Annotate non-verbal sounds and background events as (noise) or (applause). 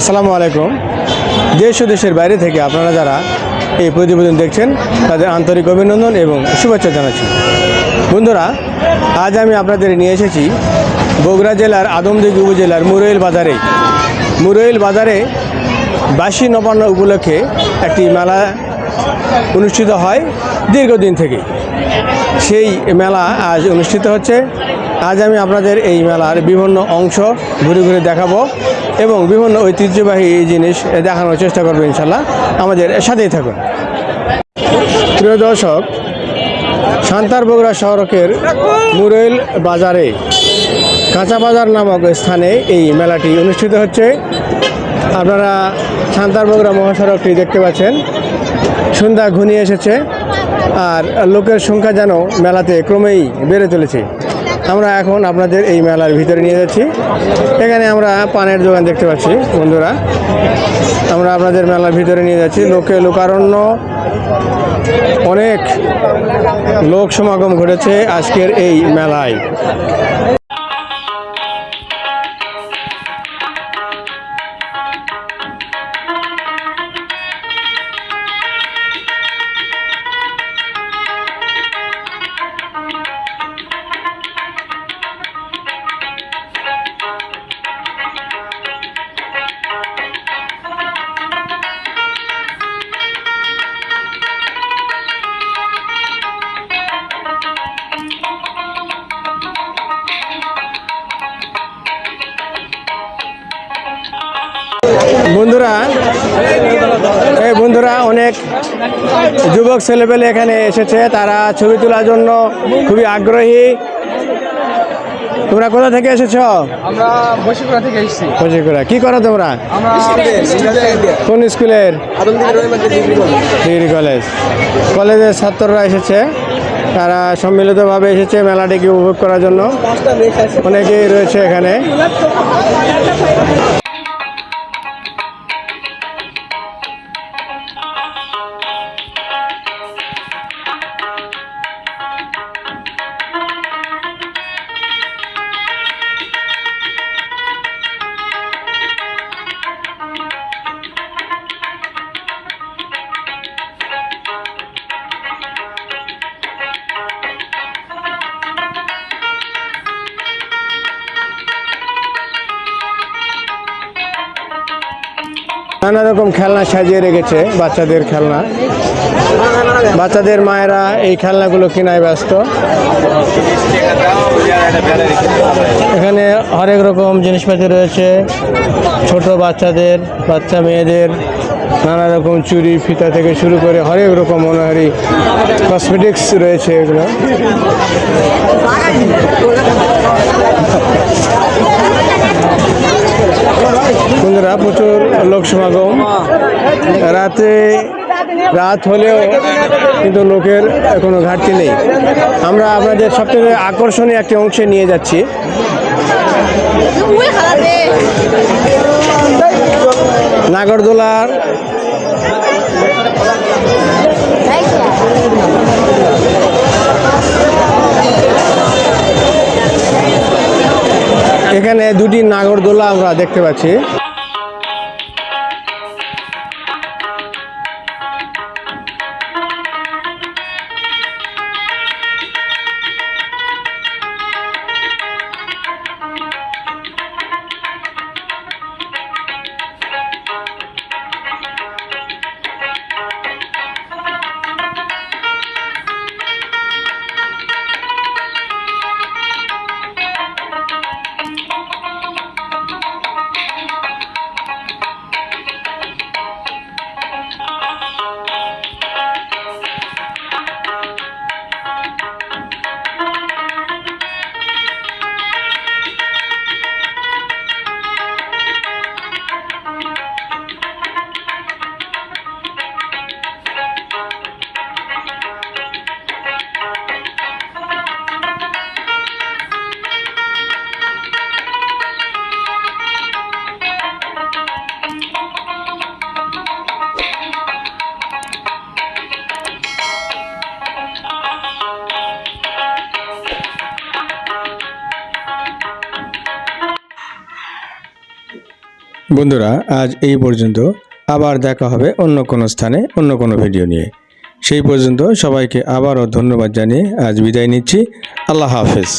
আসসালামু আলাইকুম। দেশ ও দেশের বাইরে থেকে আপনারা যারা এই প্রতিবেদন দেখছেন, তাদের আন্তরিক অভিনন্দন এবং শুভেচ্ছা জানাচ্ছি। বন্ধুরা, আজ আমি আপনাদের নিয়ে এসেছি বগুড়া জেলার আদমদিঘি উপজেলার মুরইল বাজারে। মুরইল বাজারে বাসি নবান্ন উপলক্ষে একটি মেলা অনুষ্ঠিত হয় দীর্ঘদিন থেকে। সেই মেলা আজ অনুষ্ঠিত হচ্ছে। আজ আমি আপনাদের এই মেলার বিভিন্ন অংশ ঘুরে ঘুরে দেখাবো এবং বিভিন্ন ঐতিহ্যবাহী এই জিনিস দেখানোর চেষ্টা করব ইনশাল্লাহ। আমাদের সাথেই থাকুন। প্রিয় দর্শক সান্তার বগুড়া সড়কের মুরৈল বাজারে কাঁচা বাজার নামক স্থানে এই মেলাটি অনুষ্ঠিত হচ্ছে। আপনারা সান্তার বগুড়া মহাসড়কটি দেখতে পাচ্ছেন। সন্ধ্যা ঘনিয়ে এসেছে আর লোকের সংখ্যা যেন মেলাতে ক্রমেই বেড়ে চলেছে। আমরা এখন আপনাদের এই মেলার ভিতরে নিয়ে যাচ্ছি। এখানে আমরা পানের দোকান দেখতে পাচ্ছি, বন্ধুরা। আমরা আপনাদের মেলার ভিতরে নিয়ে যাচ্ছি। লোকে লোকারণ্য, অনেক লোক সমাগম ঘটেছে আজকের এই মেলায়। বন্ধুরা এই বন্ধুরা অনেক যুবক ছেলেপেলে এখানে এসেছে। তারা ছবি তোলার জন্য খুবই আগ্রহী। তোমরা কোথা থেকে এসেছ? আমরা বসিপুরা থেকে এসেছি। বসিকুড়া কি করো তোমরা? কোন স্কুলের? Degree college. কলেজের ছাত্ররা এসেছে। তারা সম্মিলিতভাবে এসেছে মেলাটিকে উপভোগ করার জন্য। অনেকেই রয়েছে এখানে। নানা রকম খেলনা সাজিয়ে রেখেছে বাচ্চাদের খেলনা। বাচ্চাদের মায়েরা এই খেলনাগুলো কেনায় ব্যস্ত। এখানে হরেক রকম জিনিসপাতি রয়েছে, ছোট বাচ্চাদের, বাচ্চা মেয়েদের, নানা রকম চুড়ি, ফিতা থেকে শুরু করে হরেক রকম মনোহারি কসমেটিক্স রয়েছে এগুলো। (laughs) বন্ধুরা, প্রচুর লোক সমাগম। রাতে রাত হলেও কিন্তু লোকের কোনো ঘাটতি নেই। আমরা আপনাদের সবথেকে আকর্ষণীয় একটি অংশে নিয়ে যাচ্ছি। নাগরদোলার এখানে দুটি নাগরদোলা আমরা দেখতে পাচ্ছি। বন্ধুরা, আজ এই পর্যন্ত। আবার দেখা হবে অন্য কোনো স্থানে, অন্য কোনো ভিডিও নিয়ে। সেই পর্যন্ত সবাইকে আবারও ধন্যবাদ জানিয়ে আজ বিদায় নিচ্ছি। আল্লাহ হাফেজ।